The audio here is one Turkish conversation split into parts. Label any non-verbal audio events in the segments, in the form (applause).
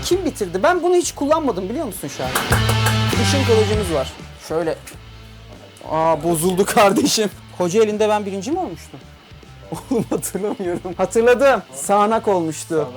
Bunu kim bitirdi? Ben bunu hiç kullanmadım biliyor musun şu an? Işın kılıcımız var. Şöyle. Aa bozuldu kardeşim. Kocaeli'nde ben birinci mi olmuştum? (laughs) Oğlum hatırlamıyorum. Hatırladım. Sağanak olmuştu.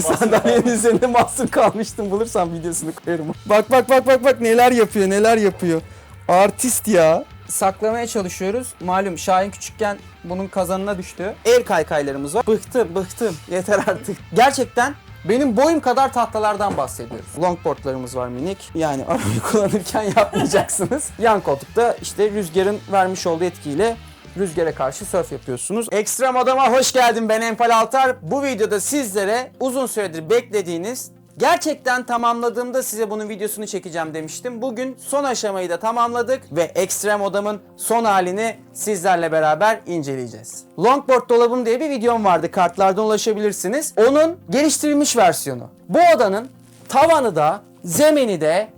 Sandalyenin üzerinde (laughs) mahsur kalmıştım. Bulursam videosunu koyarım. Bak bak bak bak bak neler yapıyor neler yapıyor. Artist ya. Saklamaya çalışıyoruz. Malum Şahin küçükken bunun kazanına düştü. El kaykaylarımız var. Bıktım bıktım. Yeter artık. Gerçekten benim boyum kadar tahtalardan bahsediyoruz. Longboardlarımız var minik. Yani (laughs) arabayı kullanırken yapmayacaksınız. Yan koltukta işte rüzgarın vermiş olduğu etkiyle rüzgara karşı surf yapıyorsunuz. Ekstrem Adam'a hoş geldin ben Empal Altar. Bu videoda sizlere uzun süredir beklediğiniz Gerçekten tamamladığımda size bunun videosunu çekeceğim demiştim. Bugün son aşamayı da tamamladık ve Ekstrem Odam'ın son halini sizlerle beraber inceleyeceğiz. Longboard dolabım diye bir videom vardı. Kartlardan ulaşabilirsiniz. Onun geliştirilmiş versiyonu. Bu odanın tavanı da, zemini de,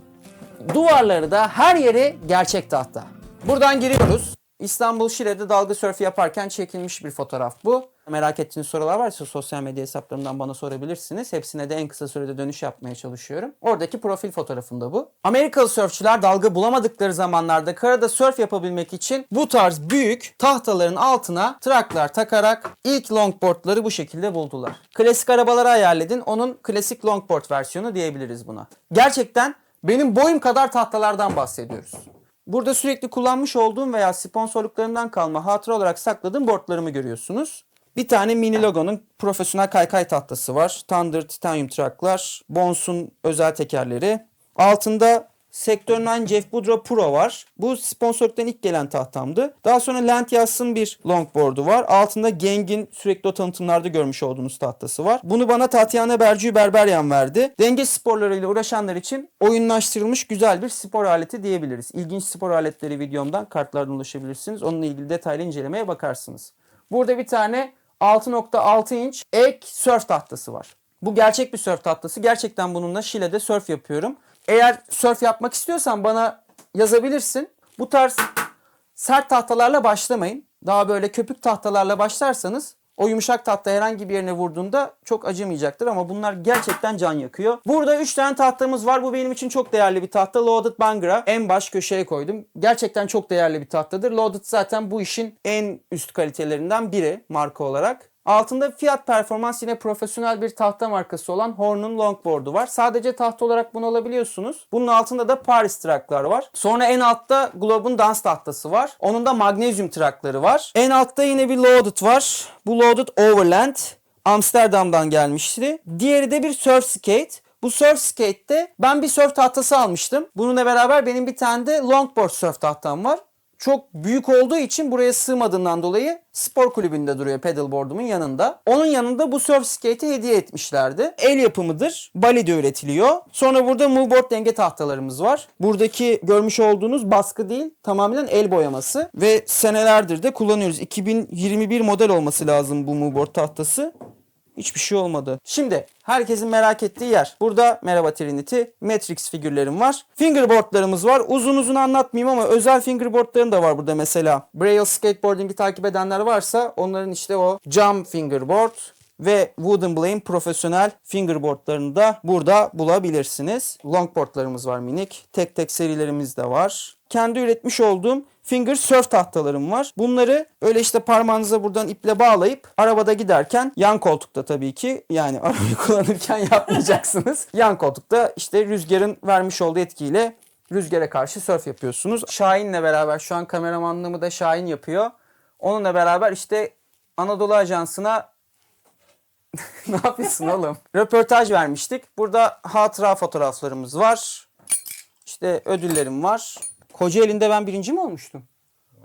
duvarları da her yeri gerçek tahta. Buradan giriyoruz. İstanbul Şile'de dalga sörfü yaparken çekilmiş bir fotoğraf bu. Merak ettiğiniz sorular varsa sosyal medya hesaplarımdan bana sorabilirsiniz. Hepsine de en kısa sürede dönüş yapmaya çalışıyorum. Oradaki profil fotoğrafında bu. Amerikalı sörfçüler dalga bulamadıkları zamanlarda karada sörf yapabilmek için bu tarz büyük tahtaların altına traklar takarak ilk longboardları bu şekilde buldular. Klasik arabaları hayal Onun klasik longboard versiyonu diyebiliriz buna. Gerçekten benim boyum kadar tahtalardan bahsediyoruz. Burada sürekli kullanmış olduğum veya sponsorluklarından kalma hatıra olarak sakladığım boardlarımı görüyorsunuz. Bir tane mini logonun profesyonel kaykay tahtası var. Thunder Titanium traklar, Bons'un özel tekerleri. Altında Sektör 9 Jeff Boudreau Pro var. Bu sponsorluktan ilk gelen tahtamdı. Daha sonra Lantias'ın bir longboard'u var. Altında Geng'in sürekli o tanıtımlarda görmüş olduğunuz tahtası var. Bunu bana Tatiana Bercu Berberyan verdi. Denge sporlarıyla uğraşanlar için oyunlaştırılmış güzel bir spor aleti diyebiliriz. İlginç spor aletleri videomdan kartlardan ulaşabilirsiniz. Onunla ilgili detaylı incelemeye bakarsınız. Burada bir tane 6.6 inç ek surf tahtası var. Bu gerçek bir surf tahtası. Gerçekten bununla Şile'de surf yapıyorum. Eğer surf yapmak istiyorsan bana yazabilirsin. Bu tarz sert tahtalarla başlamayın. Daha böyle köpük tahtalarla başlarsanız o yumuşak tahta herhangi bir yerine vurduğunda çok acımayacaktır ama bunlar gerçekten can yakıyor. Burada 3 tane tahtamız var. Bu benim için çok değerli bir tahta. Loaded Bangra. En baş köşeye koydum. Gerçekten çok değerli bir tahtadır. Loaded zaten bu işin en üst kalitelerinden biri marka olarak. Altında fiyat performans yine profesyonel bir tahta markası olan Horn'un longboard'u var. Sadece tahta olarak bunu alabiliyorsunuz. Bunun altında da Paris traklar var. Sonra en altta Globe'un dans tahtası var. Onun da magnezyum trakları var. En altta yine bir Loaded var. Bu Loaded Overland. Amsterdam'dan gelmişti. Diğeri de bir surf skate. Bu surf skate'te ben bir surf tahtası almıştım. Bununla beraber benim bir tane de longboard surf tahtam var çok büyük olduğu için buraya sığmadığından dolayı spor kulübünde duruyor pedalboard'umun yanında. Onun yanında bu surf skate'i hediye etmişlerdi. El yapımıdır. Bali'de üretiliyor. Sonra burada moveboard denge tahtalarımız var. Buradaki görmüş olduğunuz baskı değil tamamen el boyaması ve senelerdir de kullanıyoruz. 2021 model olması lazım bu moveboard tahtası. Hiçbir şey olmadı. Şimdi herkesin merak ettiği yer. Burada merhaba Trinity. Matrix figürlerim var. Fingerboardlarımız var. Uzun uzun anlatmayayım ama özel fingerboardlarım da var burada mesela. Braille skateboarding'i takip edenler varsa onların işte o jump fingerboard ve Wooden Blame profesyonel fingerboardlarını da burada bulabilirsiniz. Longboardlarımız var minik. Tek tek serilerimiz de var. Kendi üretmiş olduğum finger surf tahtalarım var. Bunları öyle işte parmağınıza buradan iple bağlayıp arabada giderken yan koltukta tabii ki yani (laughs) arabayı kullanırken yapmayacaksınız. yan koltukta işte rüzgarın vermiş olduğu etkiyle rüzgara karşı surf yapıyorsunuz. Şahin'le beraber şu an kameramanlığımı da Şahin yapıyor. Onunla beraber işte Anadolu Ajansı'na (laughs) ne yapıyorsun oğlum? Röportaj vermiştik. Burada hatıra fotoğraflarımız var. İşte ödüllerim var. Kocaeli'nde ben birinci mi olmuştum?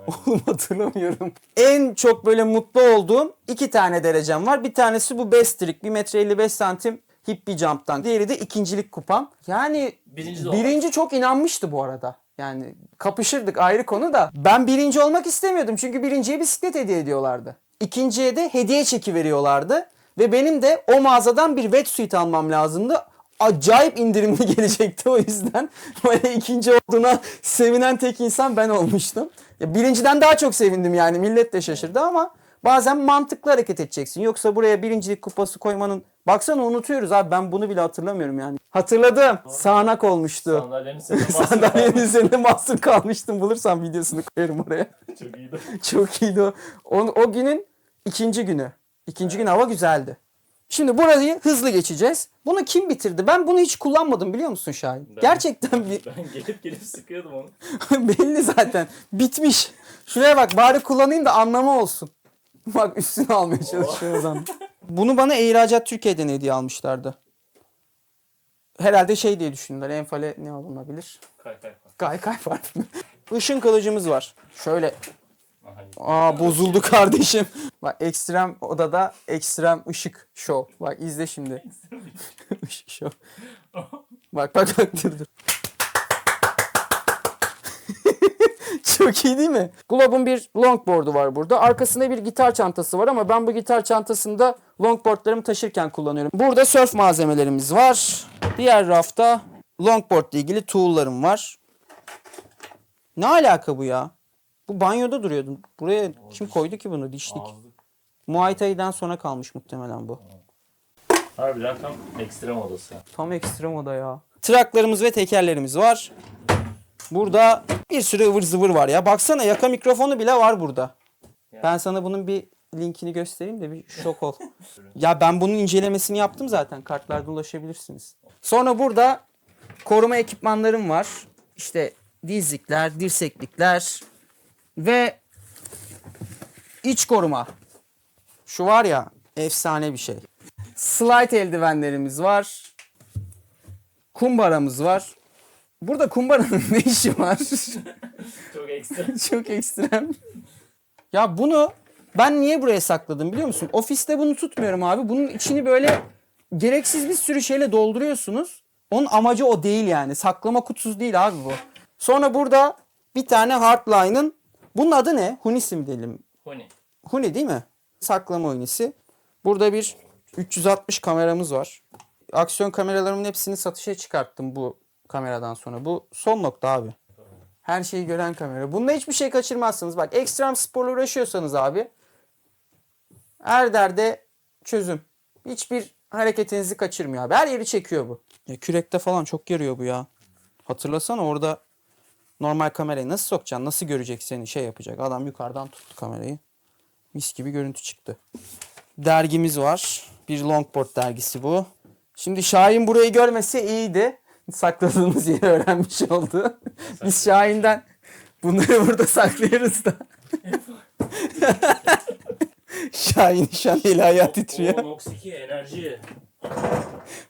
Oğlum hatırlamıyorum. En çok böyle mutlu olduğum iki tane derecem var. Bir tanesi bu best trick. 1 metre 55 santim hippie jump'tan. Diğeri de ikincilik kupam. Yani Birinci birinci çok inanmıştı bu arada. Yani kapışırdık ayrı konu da. Ben birinci olmak istemiyordum. Çünkü birinciye bisiklet hediye ediyorlardı. İkinciye de hediye çeki veriyorlardı. Ve benim de o mağazadan bir wetsuit almam lazımdı acayip indirimli (laughs) gelecekti o yüzden böyle ikinci olduğuna sevinen tek insan ben olmuştum. Ya birinciden daha çok sevindim yani millet de şaşırdı ama bazen mantıklı hareket edeceksin. Yoksa buraya birincilik kupası koymanın Baksana unutuyoruz abi ben bunu bile hatırlamıyorum yani. Hatırladım. Sağanak olmuştu. Sandalyenin üzerinde mahsur (laughs) Sandalyenin üzerinde mahsur kalmıştım. Bulursam videosunu koyarım oraya. Çok iyiydi. (laughs) Çok iyiydi o. O, o günün ikinci günü. İkinci gün hava güzeldi. Şimdi burayı hızlı geçeceğiz. Bunu kim bitirdi? Ben bunu hiç kullanmadım biliyor musun Şahin? Ben- Gerçekten bir, (laughs) Ben gelip gelip sıkıyordum onu. (laughs) belli zaten. Bitmiş. Şuraya bak bari kullanayım da anlamı olsun. Bak üstüne almaya çalışıyor o zaman. Bunu bana ihracat Türkiye'den hediye almışlardı. Herhalde şey diye düşündüler. Enfale ne alınabilir? Kay kay kay. Gay kay var. Işın kılıcımız var. Şöyle Aha, Aa bozuldu kardeşim. (laughs) Bak ekstrem odada ekstrem ışık şov. Bak izle şimdi. Işık şov. Bak bak bak dur dur. (laughs) Çok iyi değil mi? Globe'un bir longboard'u var burada. Arkasında bir gitar çantası var ama ben bu gitar çantasında longboardlarımı taşırken kullanıyorum. Burada surf malzemelerimiz var. Diğer rafta longboard ile ilgili tool'larım var. Ne alaka bu ya? Bu banyoda duruyordu. Buraya kim koydu ki bunu? Dişlik. Ağızlık. Muay Thai'den sonra kalmış muhtemelen bu. Harbiden tam ekstrem odası. Tam ekstrem oda ya. Traklarımız ve tekerlerimiz var. Burada bir sürü ıvır zıvır var ya. Baksana yaka mikrofonu bile var burada. Ben sana bunun bir linkini göstereyim de bir şok ol. (laughs) ya ben bunun incelemesini yaptım zaten. Kartlarda ulaşabilirsiniz. Sonra burada koruma ekipmanlarım var. İşte dizlikler, dirseklikler ve iç koruma. Şu var ya efsane bir şey. Slide eldivenlerimiz var. Kumbaramız var. Burada kumbaranın (laughs) ne işi var? Çok ekstrem. (laughs) Çok ekstrem. Ya bunu ben niye buraya sakladım biliyor musun? Ofiste bunu tutmuyorum abi. Bunun içini böyle gereksiz bir sürü şeyle dolduruyorsunuz. Onun amacı o değil yani. Saklama kutusu değil abi bu. Sonra burada bir tane Hardline'ın bunun adı ne? Hunisi mi diyelim? Huni. Huni değil mi? Saklama oynisi. Burada bir 360 kameramız var. Aksiyon kameralarımın hepsini satışa çıkarttım bu kameradan sonra. Bu son nokta abi. Her şeyi gören kamera. Bunda hiçbir şey kaçırmazsınız. Bak ekstrem sporla uğraşıyorsanız abi her derde çözüm. Hiçbir hareketinizi kaçırmıyor abi. Her yeri çekiyor bu. Ya kürekte falan çok yarıyor bu ya. Hatırlasana orada normal kamerayı nasıl sokacaksın? Nasıl görecek seni şey yapacak. Adam yukarıdan tuttu kamerayı. Mis gibi görüntü çıktı. Dergimiz var. Bir longboard dergisi bu. Şimdi Şahin burayı görmese iyiydi. Sakladığımız yeri öğrenmiş oldu. Biz Şahin'den bunları burada saklıyoruz da. (laughs) Şahin şu an eli ayağı titriyor. O Nox 2 enerji.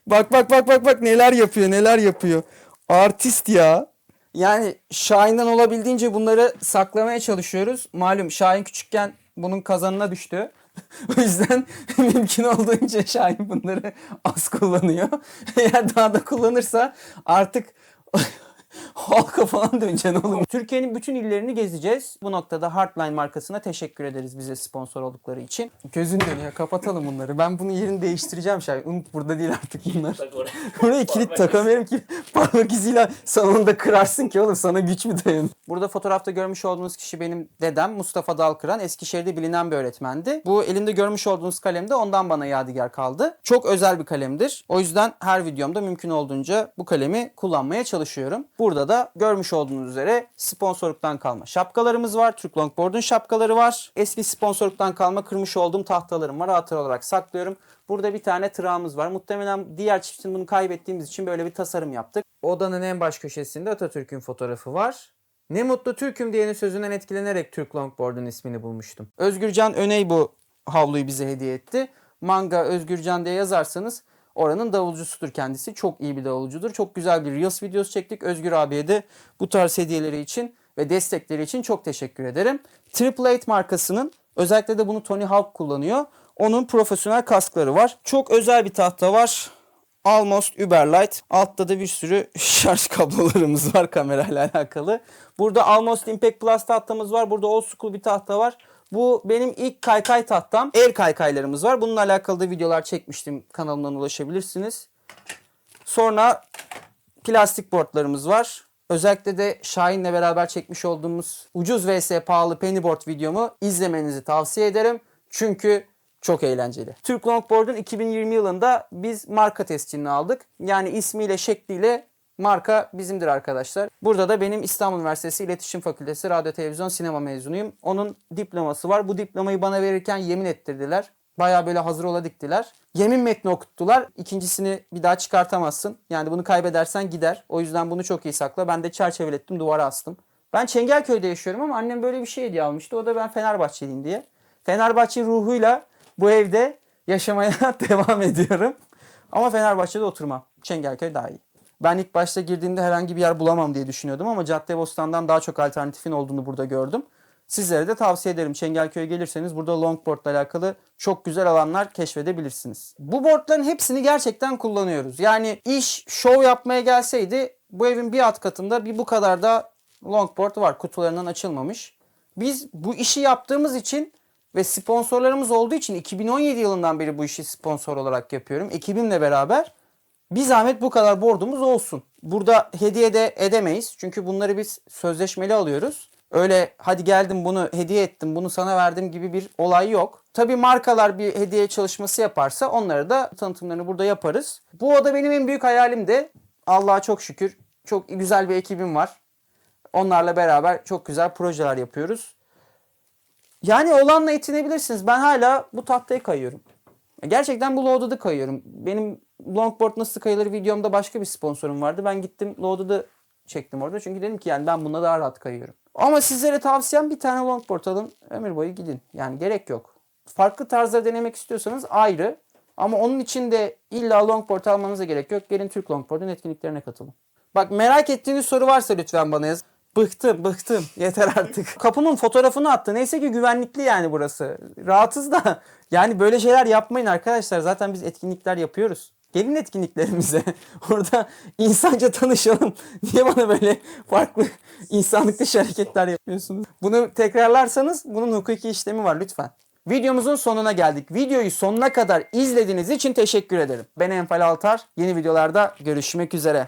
Bak bak bak bak bak neler yapıyor neler yapıyor. Artist ya. Yani Şahin'den olabildiğince bunları saklamaya çalışıyoruz. Malum Şahin küçükken bunun kazanına düştü. (laughs) o yüzden (laughs) mümkün olduğunca Şahin bunları az kullanıyor. (laughs) Eğer daha da kullanırsa artık halka falan döneceksin oğlum. Türkiye'nin bütün illerini gezeceğiz. Bu noktada Hardline markasına teşekkür ederiz bize sponsor oldukları için. Gözün dönüyor kapatalım bunları. Ben bunun yerini değiştireceğim Şahin. Unut burada değil artık bunlar. Buraya kilit takamıyorum ki parmak iziyle sonunda kırarsın ki oğlum sana güç mü dayanır? Burada fotoğrafta görmüş olduğunuz kişi benim dedem Mustafa Dalkıran. Eskişehir'de bilinen bir öğretmendi. Bu elimde görmüş olduğunuz kalem de ondan bana yadigar kaldı. Çok özel bir kalemdir. O yüzden her videomda mümkün olduğunca bu kalemi kullanmaya çalışıyorum. Burada da görmüş olduğunuz üzere sponsorluktan kalma şapkalarımız var. Türk Longboard'un şapkaları var. Eski sponsorluktan kalma kırmış olduğum tahtalarım var. Hatıra olarak saklıyorum. Burada bir tane tırağımız var. Muhtemelen diğer çiftin bunu kaybettiğimiz için böyle bir tasarım yaptık. Odanın en baş köşesinde Atatürk'ün fotoğrafı var. Ne mutlu Türk'üm diyenin sözünden etkilenerek Türk Longboard'un ismini bulmuştum. Özgürcan Öney bu havluyu bize hediye etti. Manga Özgürcan diye yazarsanız oranın davulcusudur kendisi. Çok iyi bir davulcudur. Çok güzel bir Reels videosu çektik. Özgür abiye de bu tarz hediyeleri için ve destekleri için çok teşekkür ederim. Triple Eight markasının özellikle de bunu Tony Hawk kullanıyor. Onun profesyonel kaskları var. Çok özel bir tahta var. Almost Uberlight. Altta da bir sürü (laughs) şarj kablolarımız var kamerayla alakalı. Burada Almost Impact Plus tahtamız var. Burada old school bir tahta var. Bu benim ilk kaykay tahtam. El kaykaylarımız var. Bununla alakalı da videolar çekmiştim. Kanalımdan ulaşabilirsiniz. Sonra plastik boardlarımız var. Özellikle de Şahin'le beraber çekmiş olduğumuz ucuz vs pahalı pennyboard videomu izlemenizi tavsiye ederim. Çünkü Çok eğlenceli. Türk Longboard'un 2020 yılında biz marka tescilini aldık. Yani ismiyle şekliyle marka bizimdir arkadaşlar. Burada da benim İstanbul Üniversitesi İletişim Fakültesi Radyo Televizyon Sinema mezunuyum. Onun diploması var. Bu diplomayı bana verirken yemin ettirdiler. Baya böyle hazır ola diktiler. Yemin metni okuttular. İkincisini bir daha çıkartamazsın. Yani bunu kaybedersen gider. O yüzden bunu çok iyi sakla. Ben de çerçevelettim duvara astım. Ben Çengelköy'de yaşıyorum ama annem böyle bir şey hediye almıştı. O da ben Fenerbahçeliyim diye. Fenerbahçe ruhuyla bu evde yaşamaya (laughs) devam ediyorum. Ama Fenerbahçe'de oturmam. Çengelköy daha iyi. Ben ilk başta girdiğimde herhangi bir yer bulamam diye düşünüyordum ama Caddebostan'dan daha çok alternatifin olduğunu burada gördüm. Sizlere de tavsiye ederim. Çengelköy'e gelirseniz burada longboard ile alakalı çok güzel alanlar keşfedebilirsiniz. Bu boardların hepsini gerçekten kullanıyoruz. Yani iş show yapmaya gelseydi bu evin bir alt katında bir bu kadar da longboard var. Kutularından açılmamış. Biz bu işi yaptığımız için ve sponsorlarımız olduğu için 2017 yılından beri bu işi sponsor olarak yapıyorum. Ekibimle beraber bir zahmet bu kadar boardumuz olsun. Burada hediye de edemeyiz. Çünkü bunları biz sözleşmeli alıyoruz. Öyle hadi geldim bunu hediye ettim bunu sana verdim gibi bir olay yok. Tabii markalar bir hediye çalışması yaparsa onları da tanıtımlarını burada yaparız. Bu oda benim en büyük hayalim de Allah'a çok şükür çok güzel bir ekibim var. Onlarla beraber çok güzel projeler yapıyoruz. Yani olanla yetinebilirsiniz. Ben hala bu tahtaya kayıyorum. Gerçekten bu Loaded'ı kayıyorum. Benim longboard nasıl kayılır videomda başka bir sponsorum vardı. Ben gittim Loaded'ı çektim orada. Çünkü dedim ki yani ben buna daha rahat kayıyorum. Ama sizlere tavsiyem bir tane longboard alın. Ömür boyu gidin. Yani gerek yok. Farklı tarzları denemek istiyorsanız ayrı. Ama onun için de illa longboard almanıza gerek yok. Gelin Türk Longboard'un etkinliklerine katılın. Bak merak ettiğiniz soru varsa lütfen bana yaz. Bıktım bıktım yeter artık. (laughs) Kapımın fotoğrafını attı. Neyse ki güvenlikli yani burası. Rahatız da yani böyle şeyler yapmayın arkadaşlar. Zaten biz etkinlikler yapıyoruz. Gelin etkinliklerimize. (laughs) Orada insanca tanışalım. (laughs) Niye bana böyle farklı insanlık dışı hareketler yapıyorsunuz? Bunu tekrarlarsanız bunun hukuki işlemi var lütfen. Videomuzun sonuna geldik. Videoyu sonuna kadar izlediğiniz için teşekkür ederim. Ben Enfal Altar. Yeni videolarda görüşmek üzere.